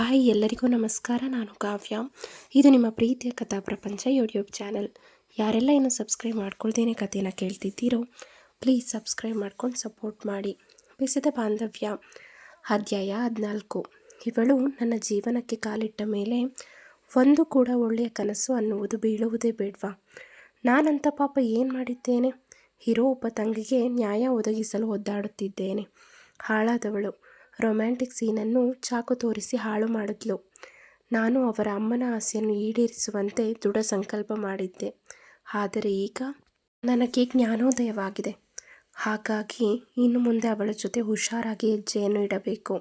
Hi ಎಲ್ಲರಿಗೂ ನಮಸ್ಕಾರ. ನಾನು ಕಾವ್ಯ. ಇದು ನಿಮ್ಮ ಪ್ರೀತಿಯ ಕಥಾ ಪ್ರಪಂಚ ಯೂಟ್ಯೂಬ್ ಚಾನಲ್ ಯಾರೆಲ್ಲ ಇನ್ನೂ ಸಬ್ಸ್ಕ್ರೈಬ್ ಮಾಡ್ಕೊಳ್ದೇನೆ ಕಥೆನ ಕೇಳ್ತಿದ್ದೀರೋ ಪ್ಲೀಸ್ ಸಬ್ಸ್ಕ್ರೈಬ್ ಮಾಡ್ಕೊಂಡು ಸಪೋರ್ಟ್ ಮಾಡಿ. ಬಿಸಿದ ಬಾಂಧವ್ಯ. ಅಧ್ಯಾಯ ಹದಿನಾಲ್ಕು. ಇವಳು ನನ್ನ ಜೀವನಕ್ಕೆ ಕಾಲಿಟ್ಟ ಮೇಲೆ ಒಂದು ಕೂಡ ಒಳ್ಳೆಯ ಕನಸು ಅನ್ನುವುದು ಬೀಳುವುದೇ ಬೇಡ್ವಾ? ನಾನಂತ ಪಾಪ ಏನು ಮಾಡಿದ್ದೇನೆ? ಹಿರೋ ಒಬ್ಬ ತಂಗಿಗೆ ನ್ಯಾಯ ಒದಗಿಸಲು ಒದ್ದಾಡುತ್ತಿದ್ದೇನೆ. ಹಾಳಾದವಳು. ರೊಮ್ಯಾಂಟಿಕ್ ಸೀನನ್ನು ಚಾಕು ತೋರಿಸಿ ಹಾಳು ಮಾಡಿದ್ಲು. ನಾನು ಅವರ ಅಮ್ಮನ ಆಸೆಯನ್ನು ಈಡೇರಿಸುವಂತೆ ದೃಢ ಸಂಕಲ್ಪ ಮಾಡಿದ್ದೆ. ಆದರೆ ಈಗ ನನಗೆ ಜ್ಞಾನೋದಯವಾಗಿದೆ. ಹಾಗಾಗಿ ಇನ್ನು ಮುಂದೆ ಅವಳ ಜೊತೆ ಹುಷಾರಾಗಿ ಹೆಜ್ಜೆಯನ್ನು ಇಡಬೇಕು.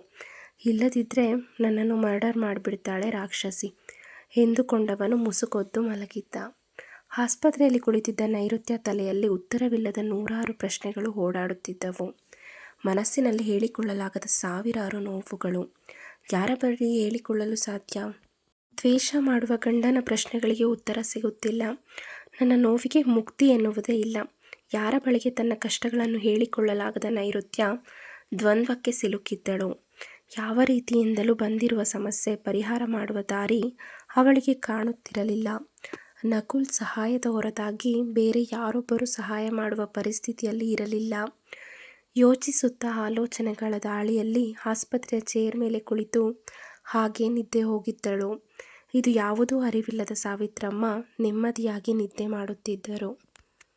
ಇಲ್ಲದಿದ್ದರೆ ನನ್ನನ್ನು ಮರ್ಡರ್ ಮಾಡಿಬಿಡ್ತಾಳೆ ರಾಕ್ಷಸಿ. ಎಂದುಕೊಂಡವನು ಮುಸುಕೊದ್ದು ಮಲಗಿದ್ದ. ಆಸ್ಪತ್ರೆಯಲ್ಲಿ ಕುಳಿತಿದ್ದ ನೈಋತ್ಯ ತಲೆಯಲ್ಲಿ ಉತ್ತರವಿಲ್ಲದ ನೂರಾರು ಪ್ರಶ್ನೆಗಳು ಓಡಾಡುತ್ತಿದ್ದವು. ಮನಸ್ಸಿನಲ್ಲಿ ಹೇಳಿಕೊಳ್ಳಲಾಗದ ಸಾವಿರಾರು ನೋವುಗಳು. ಯಾರ ಬಳಿ ಹೇಳಿಕೊಳ್ಳಲು ಸಾಧ್ಯ? ದ್ವೇಷ ಮಾಡುವ ಗಂಡನ ಪ್ರಶ್ನೆಗಳಿಗೆ ಉತ್ತರ ಸಿಗುತ್ತಿಲ್ಲ. ನನ್ನ ನೋವಿಗೆ ಮುಕ್ತಿ ಎನ್ನುವುದೇ ಇಲ್ಲ. ಯಾರ ಬಳಿಗೆ ತನ್ನ ಕಷ್ಟಗಳನ್ನು ಹೇಳಿಕೊಳ್ಳಲಾಗದ ನೈಋತ್ಯ ದ್ವಂದ್ವಕ್ಕೆ ಸಿಲುಕಿದ್ದಳು. ಯಾವ ರೀತಿಯಿಂದಲೂ ಬಂದಿರುವ ಸಮಸ್ಯೆ ಪರಿಹಾರ ಮಾಡುವ ದಾರಿ ಅವಳಿಗೆ ಕಾಣುತ್ತಿರಲಿಲ್ಲ. ನಕುಲ್ ಸಹಾಯದ ಹೊರತಾಗಿ ಬೇರೆ ಯಾರೊಬ್ಬರು ಸಹಾಯ ಮಾಡುವ ಪರಿಸ್ಥಿತಿಯಲ್ಲಿ ಇರಲಿಲ್ಲ. ಯೋಚಿಸುತ್ತಾ ಆಲೋಚನೆಗಳ ದಾಳಿಯಲ್ಲಿ ಆಸ್ಪತ್ರೆಯ ಚೇರ್ ಮೇಲೆ ಕುಳಿತು ಹಾಗೆ ನಿದ್ದೆ ಹೋಗಿದ್ದಳು. ಇದು ಯಾವುದೂ ಅರಿವಿಲ್ಲದ ಸಾವಿತ್ರಮ್ಮ ನೆಮ್ಮದಿಯಾಗಿ ನಿದ್ದೆ ಮಾಡುತ್ತಿದ್ದರು.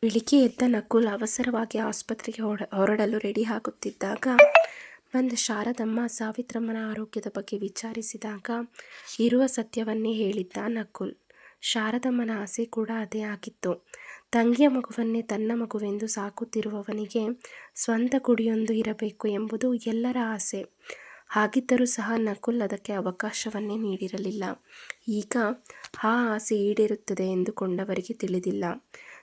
ಬೆಳಿಗ್ಗೆ ಎದ್ದ ನಕುಲ್ ಅವಸರವಾಗಿ ಆಸ್ಪತ್ರೆಗೆ ಹೊರ, ಹೊರಡಲು ರೆಡಿ ಆಗುತ್ತಿದ್ದಾಗ, ಬಂದ ಶಾರದಮ್ಮ ಸಾವಿತ್ರಮ್ಮನ ಆರೋಗ್ಯದ ಬಗ್ಗೆ ವಿಚಾರಿಸಿದಾಗ ಇರುವ ಸತ್ಯವನ್ನೇ ಹೇಳಿದ್ದ ನಕುಲ್. ಶಾರದಮ್ಮನ ಆಸೆ ಕೂಡ ಅದೇ ಆಗಿತ್ತು. ತಂಗಿಯ ಮಗುವನ್ನೇ ತನ್ನ ಮಗುವೆಂದು ಸಾಕುತ್ತಿರುವವನಿಗೆ ಸ್ವಂತ ಕುಡಿಯೊಂದು ಇರಬೇಕು ಎಂಬುದು ಎಲ್ಲರ ಆಸೆ. ಹಾಗಿದ್ದರೂ ಸಹ ನಕುಲ್ ಅದಕ್ಕೆ ಅವಕಾಶವನ್ನೇ ನೀಡಿರಲಿಲ್ಲ. ಈಗ ಆ ಆಸೆ ಈಡೇರುತ್ತದೆ ಎಂದುಕೊಂಡವರಿಗೆ ತಿಳಿದಿಲ್ಲ.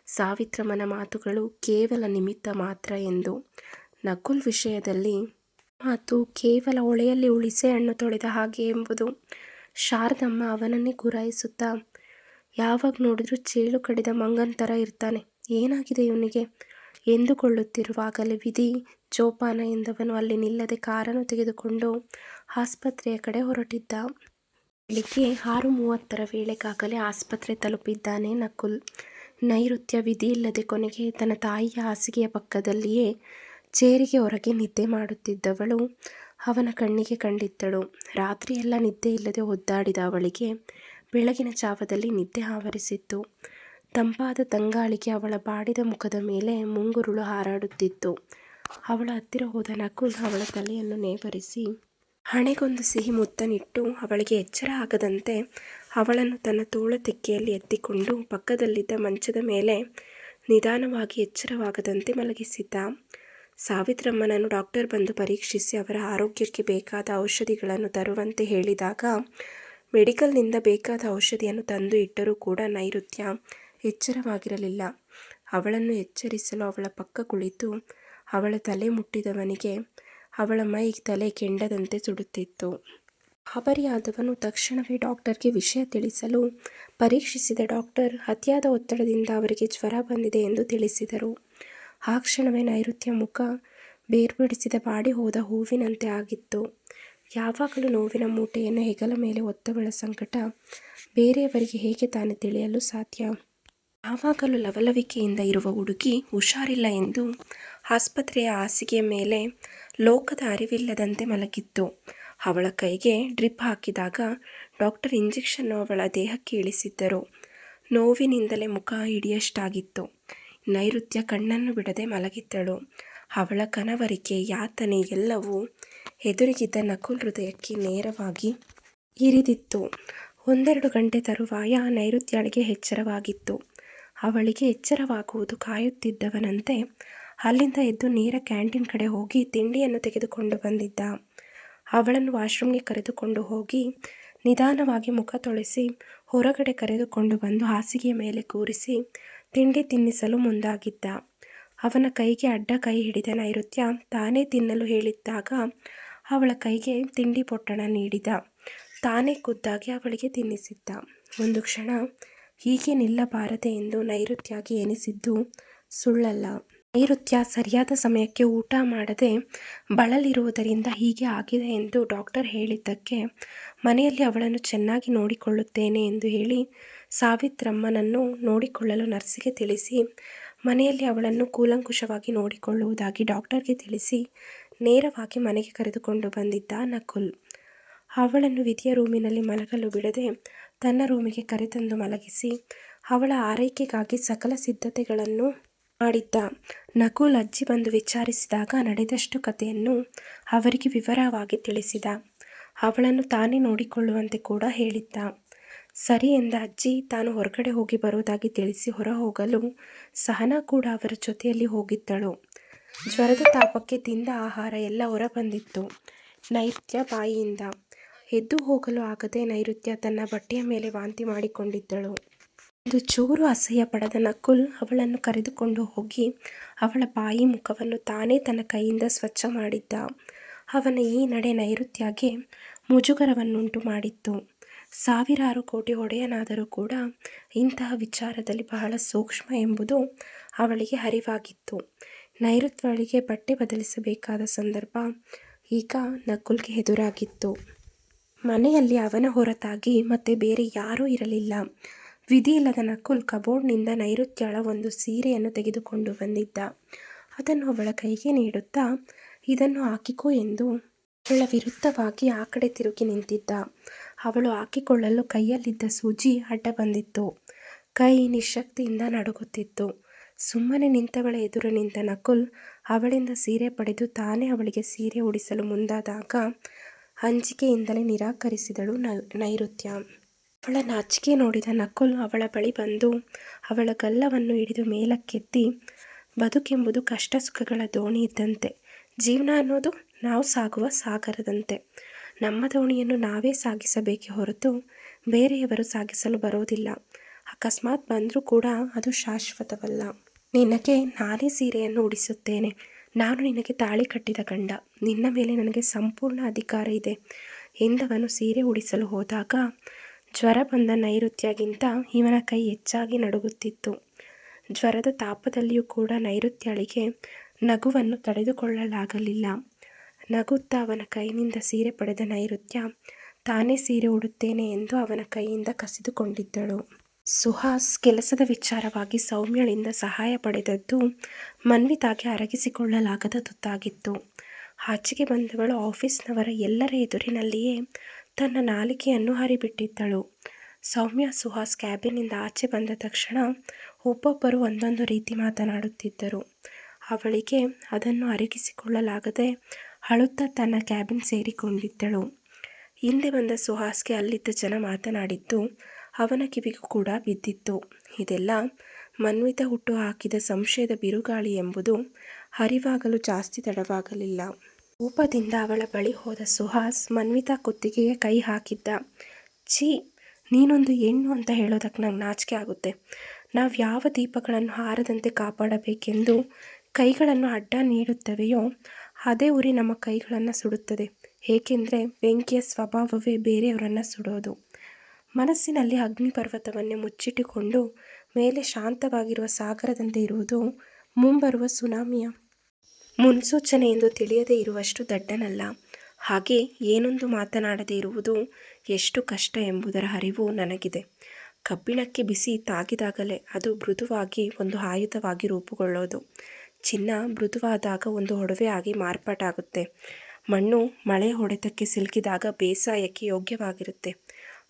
ಸಾವಿತ್ರಮನ ಮಾತುಗಳು ಕೇವಲ ನಿಮಿತ್ತ ಮಾತ್ರ ಎಂದು ನಕುಲ್ ವಿಷಯದಲ್ಲಿ ಮಾತು ಕೇವಲ ಹೊಳೆಯಲ್ಲಿ ಉಳಿಸೆ ಹಣ್ಣು ತೊಳೆದ ಹಾಗೆ ಎಂಬುದು ಶಾರದಮ್ಮ ಅವನನ್ನೇ ಗುರಾಯಿಸುತ್ತಾ ಯಾವಾಗ ನೋಡಿದ್ರೂ ಚೇಳು ಕಡಿದ ಮಂಗನ ಥರ ಇರ್ತಾನೆ. ಏನಾಗಿದೆ ಇವನಿಗೆ? ಎಂದುಕೊಳ್ಳುತ್ತಿರುವಾಗಲೇ ವಿಧಿ ಜೋಪಾನ ಎಂದವನು ಅಲ್ಲಿ ನಿಲ್ಲದೆ ಕಾರನ್ನು ತೆಗೆದುಕೊಂಡು ಆಸ್ಪತ್ರೆಯ ಕಡೆ ಹೊರಟಿದ್ದ. ಬೆಳಿಗ್ಗೆ ಆರು ಮೂವತ್ತರ ವೇಳೆಗಾಗಲೇ ಆಸ್ಪತ್ರೆ ತಲುಪಿದ್ದಾನೆ ನಕುಲ್. ನೈಋತ್ಯ ವಿಧಿ ಇಲ್ಲದೆ ಕೊನೆಗೆ ತನ್ನ ತಾಯಿಯ ಹಾಸಿಗೆಯ ಪಕ್ಕದಲ್ಲಿಯೇ ಚೇರಿಗೆ ಹೊರಗೆ ನಿದ್ದೆ ಮಾಡುತ್ತಿದ್ದವಳು ಅವನ ಕಣ್ಣಿಗೆ ಕಂಡಿದ್ದಳು. ರಾತ್ರಿಯೆಲ್ಲ ನಿದ್ದೆ ಇಲ್ಲದೆ ಒದ್ದಾಡಿದ ಅವಳಿಗೆ ಬೆಳಗಿನ ಜಾವದಲ್ಲಿ ನಿದ್ದೆ ಆವರಿಸಿತ್ತು. ತಂಪಾದ ತಂಗಾಳಿಗೆ ಅವಳ ಬಾಡಿದ ಮುಖದ ಮೇಲೆ ಮುಂಗುರುಳು ಹಾರಾಡುತ್ತಿತ್ತು. ಅವಳ ಹತ್ತಿರ ಹೋದ ನಕುಲ್ ಅವಳ ತಲೆಯನ್ನು ನೇವರಿಸಿ, ಹಣೆಗೊಂದು ಸಿಹಿ ಮುತ್ತನಿಟ್ಟು ಅವಳಿಗೆ ಎಚ್ಚರ ಆಗದಂತೆ ಅವಳನ್ನು ತನ್ನ ತೋಳ ತೆಕ್ಕೆಯಲ್ಲಿ ಎತ್ತಿಕೊಂಡು ಪಕ್ಕದಲ್ಲಿದ್ದ ಮಂಚದ ಮೇಲೆ ನಿಧಾನವಾಗಿ ಎಚ್ಚರವಾಗದಂತೆ ಮಲಗಿಸಿದ್ದ. ಸಾವಿತ್ರಮ್ಮನನ್ನು ಡಾಕ್ಟರ್ ಬಂದು ಪರೀಕ್ಷಿಸಿ ಅವರ ಆರೋಗ್ಯಕ್ಕೆ ಬೇಕಾದ ಔಷಧಿಗಳನ್ನು ತರುವಂತೆ ಹೇಳಿದಾಗ ಮೆಡಿಕಲ್ನಿಂದ ಬೇಕಾದ ಔಷಧಿಯನ್ನು ತಂದು ಇಟ್ಟರೂ ಕೂಡ ನೈಋತ್ಯ ಎಚ್ಚರವಾಗಿರಲಿಲ್ಲ. ಅವಳನ್ನು ಎಚ್ಚರಿಸಲು ಅವಳ ಪಕ್ಕ ಕುಳಿತು ಅವಳ ತಲೆ ಮುಟ್ಟಿದವನಿಗೆ ಅವಳ ಮೈ ತಲೆ ಕೆಂಡದಂತೆ ಸುಡುತ್ತಿತ್ತು. ಆದವನು ತಕ್ಷಣವೇ ಡಾಕ್ಟರ್ಗೆ ವಿಷಯ ತಿಳಿಸಲು ಪರೀಕ್ಷಿಸಿದ ಡಾಕ್ಟರ್ ಅತಿಯಾದ ಒತ್ತಡದಿಂದ ಅವರಿಗೆ ಜ್ವರ ಬಂದಿದೆ ಎಂದು ತಿಳಿಸಿದರು. ಆ ಕ್ಷಣವೇ ನೈಋತ್ಯ ಮುಖ ಬೇರ್ಪಡಿಸಿದ ಬಾಡಿ ಹೋದ ಹೂವಿನಂತೆ ಆಗಿತ್ತು. ಯಾವಾಗಲೂ ನೋವಿನ ಮೂಟೆಯನ್ನು ಹೆಗಲ ಮೇಲೆ ಒತ್ತವಳ ಸಂಕಟ ಬೇರೆಯವರಿಗೆ ಹೇಗೆ ತಾನು ತಿಳಿಯಲು ಸಾಧ್ಯ? ಯಾವಾಗಲೂ ಲವಲವಿಕೆಯಿಂದ ಇರುವ ಹುಡುಗಿ ಹುಷಾರಿಲ್ಲ ಎಂದು ಆಸ್ಪತ್ರೆಯ ಹಾಸಿಗೆಯ ಮೇಲೆ ಲೋಕದ ಅರಿವಿಲ್ಲದಂತೆ ಮಲಗಿತ್ತು. ಅವಳ ಕೈಗೆ ಡ್ರಿಪ್ ಹಾಕಿದಾಗ ಡಾಕ್ಟರ್ ಇಂಜೆಕ್ಷನ್ನು ಅವಳ ದೇಹಕ್ಕೆ ಇಳಿಸಿದ್ದರು. ನೋವಿನಿಂದಲೇ ಮುಖ ಹಿಡಿಯಷ್ಟಾಗಿತ್ತು. ನೈಋತ್ಯ ಕಣ್ಣನ್ನು ಬಿಡದೆ ಮಲಗಿದ್ದಳು. ಅವಳ ಕನವರಿಕೆ, ಯಾತನೆ ಎಲ್ಲವೂ ಎದುರಿಗಿದ್ದ ನಕುಲ್ ಹೃದಯಕ್ಕೆ ನೇರವಾಗಿ ಇರಿದಿತ್ತು. ಒಂದೆರಡು ಗಂಟೆ ತರುವಾಯ ನೈಋತ್ಯಳಿಗೆ ಎಚ್ಚರವಾಗಿತ್ತು. ಅವಳಿಗೆ ಎಚ್ಚರವಾಗುವುದು ಕಾಯುತ್ತಿದ್ದವನಂತೆ ಅಲ್ಲಿಂದ ಎದ್ದು ನೇರ ಕ್ಯಾಂಟೀನ್ ಕಡೆ ಹೋಗಿ ತಿಂಡಿಯನ್ನು ತೆಗೆದುಕೊಂಡು ಬಂದಿದ್ದ. ಅವಳನ್ನು ವಾಶ್ರೂಮ್ಗೆ ಕರೆದುಕೊಂಡು ಹೋಗಿ ನಿಧಾನವಾಗಿ ಮುಖ ತೊಳೆಸಿ ಹೊರಗಡೆ ಕರೆದುಕೊಂಡು ಬಂದು ಹಾಸಿಗೆಯ ಮೇಲೆ ಕೂರಿಸಿ ತಿಂಡಿ ತಿನ್ನಿಸಲು ಮುಂದಾಗಿದ್ದ. ಅವನ ಕೈಗೆ ಅಡ್ಡ ಕೈ ಹಿಡಿದ ನೈಋತ್ಯ ತಾನೇ ತಿನ್ನಲು ಹೇಳಿದ್ದಾಗ ಅವಳ ಕೈಗೆ ತಿಂಡಿ ಪೊಟ್ಟಣ ನೀಡಿದ. ತಾನೇ ಖುದ್ದಾಗಿ ಅವಳಿಗೆ ತಿನ್ನಿಸಿದ್ದ. ಒಂದು ಕ್ಷಣ ಹೀಗೆ ನಿಲ್ಲಬಾರದೆ ಎಂದು ನೈಋತ್ಯಾಗಿ ಎನಿಸಿದ್ದು ಸುಳ್ಳಲ್ಲ. ನೈಋತ್ಯ ಸರಿಯಾದ ಸಮಯಕ್ಕೆ ಊಟ ಮಾಡದೆ ಬಳಲಿರುವುದರಿಂದ ಹೀಗೆ ಆಗಿದೆ ಎಂದು ಡಾಕ್ಟರ್ ಹೇಳಿದ್ದಕ್ಕೆ ಮನೆಯಲ್ಲಿ ಅವಳನ್ನು ಚೆನ್ನಾಗಿ ನೋಡಿಕೊಳ್ಳುತ್ತೇನೆ ಎಂದು ಹೇಳಿ ಸಾವಿತ್ರಮ್ಮನನ್ನು ನೋಡಿಕೊಳ್ಳಲು ನರ್ಸಿಗೆ ತಿಳಿಸಿ ಮನೆಯಲ್ಲಿ ಅವಳನ್ನು ಕೂಲಂಕುಷವಾಗಿ ನೋಡಿಕೊಳ್ಳುವುದಾಗಿ ಡಾಕ್ಟರ್ಗೆ ತಿಳಿಸಿ ನೇರವಾಗಿ ಮನೆಗೆ ಕರೆದುಕೊಂಡು ಬಂದಿದ್ದ ನಕುಲ್. ಅವಳನ್ನು ವಿಧಿಯ ರೂಮಿನಲ್ಲಿ ಮಲಗಲು ಬಿಡದೆ ತನ್ನ ರೂಮಿಗೆ ಕರೆತಂದು ಮಲಗಿಸಿ ಅವಳ ಆರೈಕೆಗಾಗಿ ಸಕಲ ಸಿದ್ಧತೆಗಳನ್ನು ಮಾಡಿದ್ದ. ನಕುಲ್ ಅಜ್ಜಿ ಬಂದು ವಿಚಾರಿಸಿದಾಗ ನಡೆದಷ್ಟು ಕಥೆಯನ್ನು ಅವರಿಗೆ ವಿವರವಾಗಿ ತಿಳಿಸಿದ. ಅವಳನ್ನು ತಾನೇ ನೋಡಿಕೊಳ್ಳುವಂತೆ ಕೂಡ ಹೇಳಿದ್ದ. ಸರಿ ಎಂದ ಅಜ್ಜಿ, ತಾನು ಹೊರಗಡೆ ಹೋಗಿ ಬರುವುದಾಗಿ ತಿಳಿಸಿ ಹೊರ ಹೋಗಲು ಸಹನಾ ಕೂಡ ಅವರ ಜೊತೆಯಲ್ಲಿ ಹೋಗಿದ್ದಳು. ಜ್ವರದ ತಾಪಕ್ಕೆ ತಿಂದ ಆಹಾರ ಎಲ್ಲ ಹೊರ ಬಂದಿತ್ತು ನೈತ್ಯ ಬಾಯಿಯಿಂದ ಎದ್ದು ಹೋಗಲು ಆಗದೆ ನೈಋತ್ಯ ತನ್ನ ಬಟ್ಟೆಯ ಮೇಲೆ ವಾಂತಿ ಮಾಡಿಕೊಂಡಿದ್ದಳು. ಒಂದು ಚೂರು ಅಸಹ್ಯ ಪಡೆದ ನಕುಲ್ ಅವಳನ್ನು ಕರೆದುಕೊಂಡು ಹೋಗಿ ಅವಳ ಬಾಯಿ ಮುಖವನ್ನು ತಾನೇ ತನ್ನ ಕೈಯಿಂದ ಸ್ವಚ್ಛ ಮಾಡಿದ್ದ. ಅವನ ಈ ನಡೆ ನೈಋತ್ಯಗೆ ಮುಜುಗರವನ್ನುಂಟು ಮಾಡಿತ್ತು. ಸಾವಿರಾರು ಕೋಟಿ ಒಡೆಯನಾದರೂ ಕೂಡ ಇಂತಹ ವಿಚಾರದಲ್ಲಿ ಬಹಳ ಸೂಕ್ಷ್ಮ ಎಂಬುದು ಅವಳಿಗೆ ಅರಿವಾಗಿತ್ತು. ನೈಋತ್ವಳಿಗೆ ಬಟ್ಟೆ ಬದಲಿಸಬೇಕಾದ ಸಂದರ್ಭ ಈಗ ನಕುಲ್ಗೆ ಎದುರಾಗಿತ್ತು. ಮನೆಯಲ್ಲಿ ಅವನ ಹೊರತಾಗಿ ಮತ್ತೆ ಬೇರೆ ಯಾರೂ ಇರಲಿಲ್ಲ. ವಿಧಿಯಿಲ್ಲದ ನಕುಲ್ ಕಬೋರ್ಡ್ನಿಂದ ನೈಋತ್ಯಳ ಒಂದು ಸೀರೆಯನ್ನು ತೆಗೆದುಕೊಂಡು ಬಂದಿದ್ದ. ಅದನ್ನು ಅವಳ ಕೈಗೆ ನೀಡುತ್ತಾ ಇದನ್ನು ಹಾಕಿಕೋ ಎಂದು ಅವಳ ವಿರುದ್ಧವಾಗಿ ಆ ಕಡೆ ತಿರುಗಿ ನಿಂತಿದ್ದ. ಅವಳು ಹಾಕಿಕೊಳ್ಳಲು ಕೈಯಲ್ಲಿದ್ದ ಸೂಜಿ ಅಡ್ಡ ಬಂದಿತ್ತು. ಕೈ ನಿಶಕ್ತಿಯಿಂದ ನಡುಗುತ್ತಿತ್ತು. ಸುಮ್ಮನೆ ನಿಂತವಳ ಎದುರು ನಿಂತ ನಕುಲ್ ಅವಳಿಂದ ಸೀರೆ ಪಡೆದು ತಾನೇ ಅವಳಿಗೆ ಸೀರೆ ಉಡಿಸಲು ಮುಂದಾದಾಗ ಅಂಜಿಕೆಯಿಂದಲೇ ನಿರಾಕರಿಸಿದಳು ನೈಋತ್ಯ. ಅವಳ ನಾಚಿಕೆ ನೋಡಿದ ನಕುಲ್ ಅವಳ ಬಳಿ ಬಂದು ಅವಳ ಗಲ್ಲವನ್ನು ಹಿಡಿದು ಮೇಲಕ್ಕೆತ್ತಿ, ಬದುಕೆಂಬುದು ಕಷ್ಟ ಸುಖಗಳ ದೋಣಿ ಇದ್ದಂತೆ. ಜೀವನ ಅನ್ನೋದು ನಾವು ಸಾಗುವ ಸಾಗರದಂತೆ. ನಮ್ಮ ದೋಣಿಯನ್ನು ನಾವೇ ಸಾಗಿಸಬೇಕೆ ಹೊರತು ಬೇರೆಯವರು ಸಾಗಿಸಲು ಬರೋದಿಲ್ಲ. ಅಕಸ್ಮಾತ್ ಬಂದರೂ ಕೂಡ ಅದು ಶಾಶ್ವತವಲ್ಲ. ನಿನಗೆ ನಾನೇ ಸೀರೆಯನ್ನು ಉಡಿಸುತ್ತೇನೆ. ನಾನು ನಿನಗೆ ತಾಳಿ ಕಟ್ಟಿದ ಗಂಡ. ನಿನ್ನ ಮೇಲೆ ನನಗೆ ಸಂಪೂರ್ಣ ಅಧಿಕಾರ ಇದೆ. ಎಂದವನು ಸೀರೆ ಉಡಿಸಲು ಹೋದಾಗ ಜ್ವರ ಬಂದ ನೈಋತ್ಯಗಿಂತ ಇವನ ಕೈ ಹೆಚ್ಚಾಗಿ ನಡುಗುತ್ತಿತ್ತು. ಜ್ವರದ ತಾಪದಲ್ಲಿಯೂ ಕೂಡ ನೈಋತ್ಯಳಿಗೆ ನಗುವನ್ನು ತಡೆದುಕೊಳ್ಳಲಾಗಲಿಲ್ಲ. ನಗುತ್ತಾ ಅವನ ಕೈನಿಂದ ಸೀರೆ ಪಡೆದ ನೈಋತ್ಯ, ತಾನೇ ಸೀರೆ ಉಡುತ್ತೇನೆ ಎಂದು ಅವನ ಕೈಯಿಂದ ಕಸಿದುಕೊಂಡಿದ್ದಳು. ಸುಹಾಸ್ ಕೆಲಸದ ವಿಚಾರವಾಗಿ ಸೌಮ್ಯಳಿಂದ ಸಹಾಯ ಪಡೆದದ್ದು ಮನ್ವಿತಾಗೆ ಅರಗಿಸಿಕೊಳ್ಳಲಾಗದ ತುತ್ತಾಗಿತ್ತು. ಆಚೆಗೆ ಬಂದವಳು ಆಫೀಸ್ನವರ ಎಲ್ಲರ ಎದುರಿನಲ್ಲಿಯೇ ತನ್ನ ನಾಲಿಕೆಯನ್ನು ಹರಿಬಿಟ್ಟಿದ್ದಳು. ಸೌಮ್ಯ ಸುಹಾಸ್ ಕ್ಯಾಬಿನಿಂದ ಆಚೆ ಬಂದ ತಕ್ಷಣ ಒಬ್ಬೊಬ್ಬರು ಒಂದೊಂದು ರೀತಿ ಮಾತನಾಡುತ್ತಿದ್ದರು. ಅವಳಿಗೆ ಅದನ್ನು ಅರಗಿಸಿಕೊಳ್ಳಲಾಗದೆ ಅಳುತ್ತಾ ತನ್ನ ಕ್ಯಾಬಿನ್ ಸೇರಿಕೊಂಡಿದ್ದಳು. ಹಿಂದೆ ಬಂದ ಸುಹಾಸ್ಗೆ ಅಲ್ಲಿದ್ದ ಜನ ಮಾತನಾಡಿದ್ದು ಅವನ ಕಿವಿಗೂ ಕೂಡ ಬಿದ್ದಿತ್ತು. ಇದೆಲ್ಲ ಮನ್ವಿತ ಹುಟ್ಟು ಹಾಕಿದ ಸಂಶಯದ ಬಿರುಗಾಳಿ ಎಂಬುದು ಅರಿವಾಗಲು ಜಾಸ್ತಿ ತಡವಾಗಲಿಲ್ಲ. ಕೋಪದಿಂದ ಅವಳ ಬಳಿ ಹೋದ ಸುಹಾಸ್ ಮನ್ವಿತಾ ಕುತ್ತಿಗೆಗೆ ಕೈ ಹಾಕಿದ್ದ. ಛೀ, ನೀನೊಂದು ಹೆಣ್ಣು ಅಂತ ಹೇಳೋದಕ್ಕೆ ನಂಗೆ ನಾಚಿಕೆ ಆಗುತ್ತೆ. ನಾವು ಯಾವ ದೀಪಗಳನ್ನು ಹಾರದಂತೆ ಕಾಪಾಡಬೇಕೆಂದು ಕೈಗಳನ್ನು ಅಡ್ಡ ನೀಡುತ್ತವೆಯೋ ಅದೇ ಉರಿ ನಮ್ಮ ಕೈಗಳನ್ನು ಸುಡುತ್ತದೆ. ಏಕೆಂದರೆ ಬೆಂಕಿಯ ಸ್ವಭಾವವೇ ಬೇರೆಯವರನ್ನು ಸುಡೋದು. ಮನಸ್ಸಿನಲ್ಲಿ ಅಗ್ನಿ ಪರ್ವತವನ್ನೇ ಮುಚ್ಚಿಟ್ಟುಕೊಂಡು ಮೇಲೆ ಶಾಂತವಾಗಿರುವ ಸಾಗರದಂತೆ ಇರುವುದು ಮುಂಬರುವ ಸುನಾಮಿಯ. ಮುನ್ಸೂಚನೆ ಎಂದು ತಿಳಿಯದೇ ಇರುವಷ್ಟು ದಡ್ಡನಲ್ಲ. ಹಾಗೆ ಏನೊಂದು ಮಾತನಾಡದೇ ಇರುವುದು ಎಷ್ಟು ಕಷ್ಟ ಎಂಬುದರ ಅರಿವು ನನಗಿದೆ. ಕಬ್ಬಿಣಕ್ಕೆ ಬಿಸಿ ತಾಗಿದಾಗಲೇ ಅದು ಮೃದುವಾಗಿ ಒಂದು ಆಯುಧವಾಗಿ ರೂಪುಗೊಳ್ಳೋದು ಚಿನ್ನ ಮೃದುವಾದಾಗ ಒಂದು ಒಡವೆ ಆಗಿ ಮಾರ್ಪಾಟಾಗುತ್ತೆ. ಮಣ್ಣು ಮಳೆ ಹೊಡೆತಕ್ಕೆ ಸಿಲುಕಿದಾಗ ಬೇಸಾಯಕ್ಕೆ ಯೋಗ್ಯವಾಗಿರುತ್ತೆ.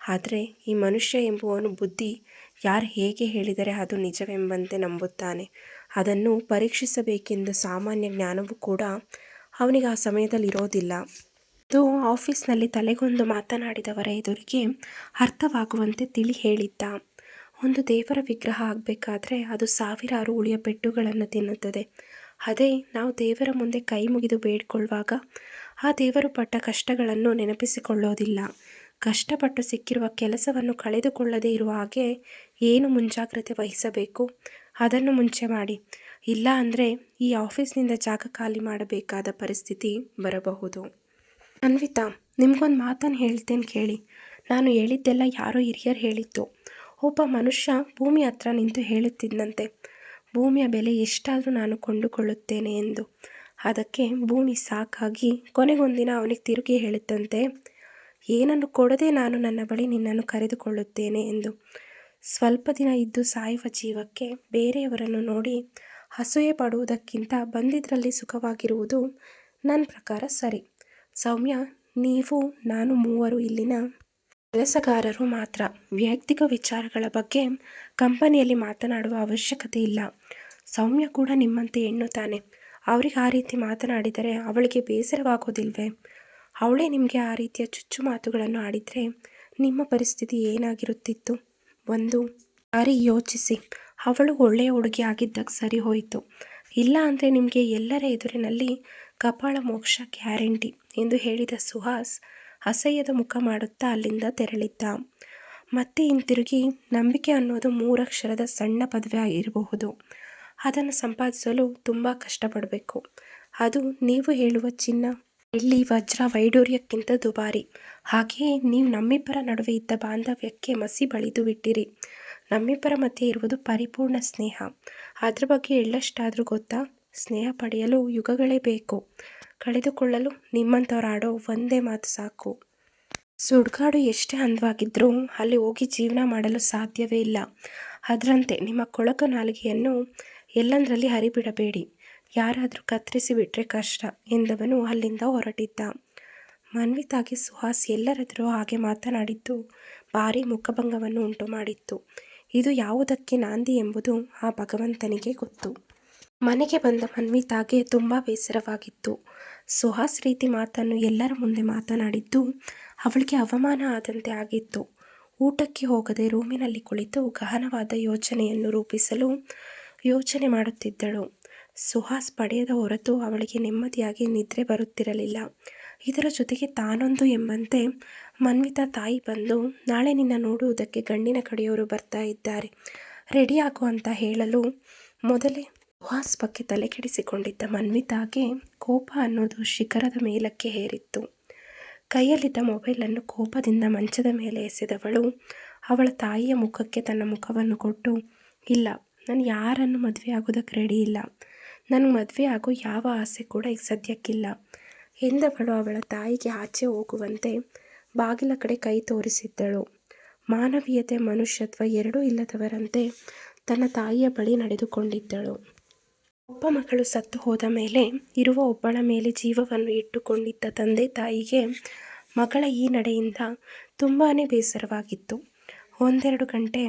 ಆದರೆ ಈ ಮನುಷ್ಯ ಎಂಬುವನು ಬುದ್ಧಿ ಯಾರು ಹೇಗೆ ಹೇಳಿದರೆ ಅದು ನಿಜವೆಂಬಂತೆ ನಂಬುತ್ತಾನೆ. ಅದನ್ನು ಪರೀಕ್ಷಿಸಬೇಕೆಂದ ಸಾಮಾನ್ಯ ಜ್ಞಾನವೂ ಕೂಡ ಅವನಿಗೆ ಆ ಸಮಯದಲ್ಲಿ ಇರೋದಿಲ್ಲ ಅದು ಆಫೀಸ್ನಲ್ಲಿ ತಲೆಗೊಂದು ಮಾತನಾಡಿದವರ ಎದುರಿಗೆ ಅರ್ಥವಾಗುವಂತೆ ತಿಳಿ ಹೇಳಿದ್ದ. ಒಂದು ದೇವರ ವಿಗ್ರಹ ಆಗಬೇಕಾದ್ರೆ ಅದು ಸಾವಿರಾರು ಉಳಿಯ ಪೆಟ್ಟುಗಳನ್ನು ತಿನ್ನುತ್ತದೆ. ಅದೇ ನಾವು ದೇವರ ಮುಂದೆ ಕೈ ಮುಗಿದು ಬೇಡಿಕೊಳ್ಳುವಾಗ ಆ ದೇವರು ಪಟ್ಟ ಕಷ್ಟಗಳನ್ನು ನೆನಪಿಸಿಕೊಳ್ಳೋದಿಲ್ಲ. ಕಷ್ಟಪಟ್ಟು ಸಿಕ್ಕಿರುವ ಕೆಲಸವನ್ನು ಕಳೆದುಕೊಳ್ಳದೇ ಇರುವ ಹಾಗೆ ಏನು ಮುಂಜಾಗ್ರತೆ ವಹಿಸಬೇಕು? ಅದನ್ನು ಮುಂಚೆ ಮಾಡಿ. ಇಲ್ಲ ಅಂದರೆ ಈ ಆಫೀಸ್ನಿಂದ ಜಾಗ ಖಾಲಿ ಮಾಡಬೇಕಾದ ಪರಿಸ್ಥಿತಿ ಬರಬಹುದು. ಅನ್ವಿತಾ, ನಿಮಗೊಂದು ಮಾತನ್ನು ಹೇಳ್ತೇನೆ ಕೇಳಿ. ನಾನು ಹೇಳಿದ್ದೆಲ್ಲ ಯಾರೋ ಹಿರಿಯರು ಹೇಳಿತ್ತು ಒಬ್ಬ ಮನುಷ್ಯ ಭೂಮಿ ಹತ್ರ ನಿಂತು ಹೇಳುತ್ತಿದ್ದಂತೆ ಭೂಮಿಯ ಬೆಲೆ ಎಷ್ಟಾದರೂ ನಾನು ಕೊಂಡುಕೊಳ್ಳುತ್ತೇನೆ ಎಂದು. ಅದಕ್ಕೆ ಭೂಮಿ ಸಾಕಾಗಿ ಕೊನೆಗೊಂದಿನ ಅವನಿಗೆ ತಿರುಗಿ ಹೇಳುತ್ತಂತೆ, ಏನನ್ನು ಕೊಡದೆ ನಾನು ನನ್ನ ಬಳಿ ನಿನ್ನನ್ನು ಕರೆದುಕೊಳ್ಳುತ್ತೇನೆ ಎಂದು. ಸ್ವಲ್ಪ ದಿನ ಇದ್ದು ಸಾಯುವ ಜೀವಕ್ಕೆ ಬೇರೆಯವರನ್ನು ನೋಡಿ ಅಸೂಯೆ ಪಡುವುದಕ್ಕಿಂತ ಬಂದಿದ್ದರಲ್ಲಿ ಸುಖವಾಗಿರುವುದು ನನ್ನ ಪ್ರಕಾರ ಸರಿ. ಸೌಮ್ಯ, ನೀವು, ನಾನು ಮೂವರು ಇಲ್ಲಿನ ಕೆಲಸಗಾರರು ಮಾತ್ರ ವೈಯಕ್ತಿಕ ವಿಚಾರಗಳ ಬಗ್ಗೆ ಕಂಪನಿಯಲ್ಲಿ ಮಾತನಾಡುವ ಅವಶ್ಯಕತೆ ಇಲ್ಲ. ಸೌಮ್ಯ ಕೂಡ ನಿಮ್ಮಂತೆ ಎಣ್ಣುತ್ತಾನೆ ಅವರಿಗೆ ಆ ರೀತಿ ಮಾತನಾಡಿದರೆ ಅವಳಿಗೆ ಬೇಸರವಾಗೋದಿಲ್ವೇ? ಅವಳೇ ನಿಮಗೆ ಆ ರೀತಿಯ ಚುಚ್ಚು ಮಾತುಗಳನ್ನು ಆಡಿದರೆ ನಿಮ್ಮ ಪರಿಸ್ಥಿತಿ ಏನಾಗಿರುತ್ತಿತ್ತು? ಒಂದು ಬಾರಿ ಯೋಚಿಸಿ. ಅವಳು ಒಳ್ಳೆಯ ಹುಡುಗಿ ಆಗಿದ್ದಕ್ಕೆ ಸರಿ ಹೋಯಿತು. ಇಲ್ಲ ಅಂದರೆ ನಿಮಗೆ ಎಲ್ಲರ ಎದುರಿನಲ್ಲಿ ಕಪಾಳ ಮೋಕ್ಷ ಗ್ಯಾರಂಟಿ ಎಂದು ಹೇಳಿದ ಸುಹಾಸ್ ಅಸಹ್ಯದ ಮುಖ ಮಾಡುತ್ತಾ ಅಲ್ಲಿಂದ ತೆರಳಿದ್ದ. ಮತ್ತೆ ಹಿಂತಿರುಗಿ ನಂಬಿಕೆ ಅನ್ನೋದು ಮೂರಕ್ಷರದ ಸಣ್ಣ ಪದವಿ ಆಗಿರಬಹುದು. ಅದನ್ನು ಸಂಪಾದಿಸಲು ತುಂಬ ಕಷ್ಟಪಡಬೇಕು. ಅದು ನೀವು ಹೇಳುವ ಚಿನ್ನ. ಇಲ್ಲಿ ವಜ್ರ ವೈಡೂರ್ಯಕ್ಕಿಂತ ದುಬಾರಿ. ಹಾಗೆಯೇ ನೀವು ನಮ್ಮಿಬ್ಬರ ನಡುವೆ ಇದ್ದ ಬಾಂಧವ್ಯಕ್ಕೆ ಮಸಿ ಬಳಿದು ಬಿಟ್ಟಿರಿ. ನಮ್ಮಿಬ್ಬರ ಮಧ್ಯೆ ಇರುವುದು ಪರಿಪೂರ್ಣ ಸ್ನೇಹ. ಅದ್ರ ಬಗ್ಗೆ ಎಳ್ಳಷ್ಟಾದರೂ ಗೊತ್ತಾ? ಸ್ನೇಹ ಪಡೆಯಲು ಯುಗಗಳೇ ಬೇಕು. ಕಳೆದುಕೊಳ್ಳಲು ನಿಮ್ಮಂಥವ್ರಾಡೋ ಒಂದೇ ಮಾತು ಸಾಕು. ಸುಡ್ಗಾಡು ಎಷ್ಟೇ ಅಂದವಾಗಿದ್ದರೂ ಅಲ್ಲಿ ಹೋಗಿ ಜೀವನ ಮಾಡಲು ಸಾಧ್ಯವೇ ಇಲ್ಲ. ಅದರಂತೆ ನಿಮ್ಮ ಕೊಳಕು ನಾಲಿಗೆಯನ್ನು ಎಲ್ಲಂದರಲ್ಲಿ ಹರಿಬಿಡಬೇಡಿ. ಯಾರಾದರೂ ಕತ್ತರಿಸಿ ಬಿಟ್ಟರೆ ಕಷ್ಟ ಎಂದವನು ಅಲ್ಲಿಂದ ಹೊರಟಿದ್ದ. ಮನ್ವಿತಾಗಿ ಸುಹಾಸ್ ಎಲ್ಲರೆದುರೂ ಹಾಗೆ ಮಾತನಾಡಿದ್ದು ಭಾರಿ ಮುಖಭಂಗವನ್ನು ಉಂಟು ಮಾಡಿತ್ತು ಇದು ಯಾವುದಕ್ಕೆ ನಾಂದಿ ಎಂಬುದು ಆ ಭಗವಂತನಿಗೆ ಗೊತ್ತು. ಮನೆಗೆ ಬಂದ ಮನ್ವಿತಾಗೆ ತುಂಬ ಬೇಸರವಾಗಿತ್ತು. ಸುಹಾಸ್ ರೀತಿ ಮಾತನ್ನು ಎಲ್ಲರ ಮುಂದೆ ಮಾತನಾಡಿದ್ದು, ಅವಳಿಗೆ ಅವಮಾನ ಆದಂತೆ ಆಗಿತ್ತು. ಊಟಕ್ಕೆ ಹೋಗದೆ ರೂಮಿನಲ್ಲಿ ಕುಳಿತು ಗಹನವಾದ ಯೋಚನೆಯನ್ನು ರೂಪಿಸಲು ಯೋಚನೆ ಮಾಡುತ್ತಿದ್ದಳು. ಸುಹಾಸ್ ಪಡೆಯದ ಹೊರತು ಅವಳಿಗೆ ನೆಮ್ಮದಿಯಾಗಿ ನಿದ್ರೆ ಬರುತ್ತಿರಲಿಲ್ಲ. ಇದರ ಜೊತೆಗೆ ತಾನೊಂದು ಎಂಬಂತೆ ಮನ್ವಿತಾ ತಾಯಿ ಬಂದು, ನಾಳೆ ನಿನ್ನ ನೋಡುವುದಕ್ಕೆ ಗಂಡಿನ ಕಡೆಯವರು ಬರ್ತಾ ಇದ್ದಾರೆ. ರೆಡಿ ಅಂತ ಹೇಳಲು ಮೊದಲೇ ಸುಹಾಸ್ ಬಗ್ಗೆ ತಲೆ ಕೆಡಿಸಿಕೊಂಡಿದ್ದ ಮನ್ವಿತಾಗೆ ಕೋಪ ಅನ್ನೋದು ಶಿಖರದ ಮೇಲಕ್ಕೆ ಹೇರಿತ್ತು ಕೈಯಲ್ಲಿದ್ದ ಮೊಬೈಲನ್ನು ಕೋಪದಿಂದ ಮಂಚದ ಮೇಲೆ ಎಸೆದವಳು, ಅವಳ ತಾಯಿಯ ಮುಖಕ್ಕೆ ತನ್ನ ಮುಖವನ್ನು ಕೊಟ್ಟು, ಇಲ್ಲ, ನಾನು ಯಾರನ್ನು ಮದುವೆ ಆಗೋದಕ್ಕೆ ರೆಡಿ ಇಲ್ಲ. ನನಗೆ ಮದುವೆ ಆಗೋ ಯಾವ ಆಸೆ ಕೂಡ ಈಗ ಸದ್ಯಕ್ಕಿಲ್ಲ, ಎಂದವಳು ಅವಳ ತಾಯಿಗೆ ಆಚೆ ಹೋಗುವಂತೆ ಬಾಗಿಲ ಕಡೆ ಕೈ ತೋರಿಸಿದ್ದಳು. ಮಾನವೀಯತೆ ಮನುಷ್ಯತ್ವ ಎರಡೂ ಇಲ್ಲದವರಂತೆ ತನ್ನ ತಾಯಿಯ ಬಳಿ ನಡೆದುಕೊಂಡಿದ್ದಳು. ಒಬ್ಬ ಮಗಳು ಸತ್ತು ಹೋದ ಮೇಲೆ ಇರುವ ಒಬ್ಬಳ ಮೇಲೆ ಜೀವವನ್ನು ಇಟ್ಟುಕೊಂಡಿದ್ದ ತಂದೆ ತಾಯಿಗೆ ಮಗಳ ಈ ನಡೆಯಿಂದ ತುಂಬಾ ಬೇಸರವಾಗಿತ್ತು. ಒಂದೆರಡು ಗಂಟೆ